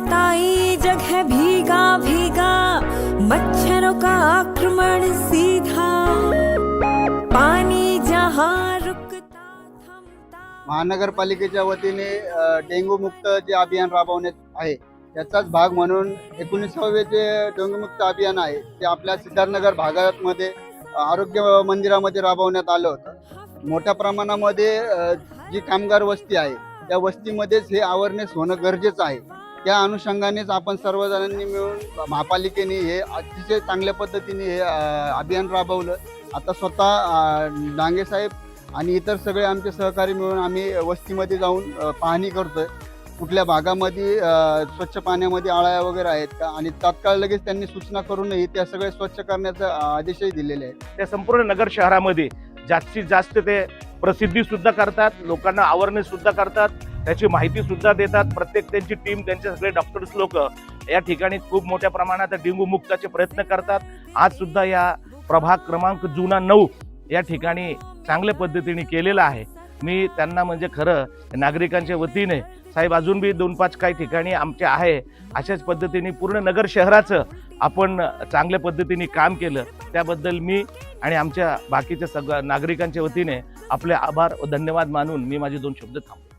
ताई जग है भीगा भीगा मच्छरों का आक्रमण सीधा। पानी जहाँ रुकता थमता। महानगरपालिकेच्या वतीने डेंगू मुक्त जे अभियान राबवण्यात आहे त्याचाच भाग म्हणून एकोणीसावे जे डेंगू मुक्त अभियान आहे ते आपल्या सिद्धार्थनगर भागामध्ये मध्ये आरोग्य मंदिरामध्ये राबवण्यात आलं होतं. मोठ्या प्रमाणामध्ये जी कामगार वस्ती आहे त्या वस्तीमध्येच हे अवेअरनेस होणं गरजेचं आहे. त्या अनुषंगानेच आपण सर्वजणांनी मिळून महापालिकेने हे अतिशय चांगल्या पद्धतीने हे अभियान राबवलं. आता स्वतः अ, डांगे साहेब आणि इतर सगळे आमचे सहकारी मिळून आम्ही वस्तीमध्ये जाऊन पाहणी करतोय. कुठल्या भागामध्ये स्वच्छ पाण्यामध्ये आळ्या वगैरे आहेत का? आणि तात्काळ लगेच त्यांनी सूचना करूनही त्या सगळे स्वच्छ करण्याचा आदेशही दिलेले आहेत. त्या संपूर्ण नगर शहरामध्ये जास्तीत जास्त ते प्रसिद्धी सुद्धा करतात लोकांना अवेअरनेस सुद्धा करतात. त्याची माहिती सुद्धा देतात. प्रत्येक त्यांची टीम त्यांचे सगळे डॉक्टर्स लोक या ठिकाणी खूप मोठ्या प्रमाणात डेंगू मुक्ताचे प्रयत्न करतात. आज सुद्धा या प्रभाग क्रमांक जुना नऊ या ठिकाणी चांगल्या पद्धतीने केलेला आहे. मी त्यांना म्हणजे खरं नागरिकांच्या वतीने साहेब अजून बी दोन पाच काही ठिकाणी आमचे आहे अशाच पद्धतीने पूर्ण नगर शहराचं आपण चांगल्या पद्धतीने काम केलं. त्याबद्दल मी आणि आमच्या बाकीच्या सगळ्या नागरिकांच्या वतीने आपले आभार व धन्यवाद मानून मी माझे दोन शब्द थांबतो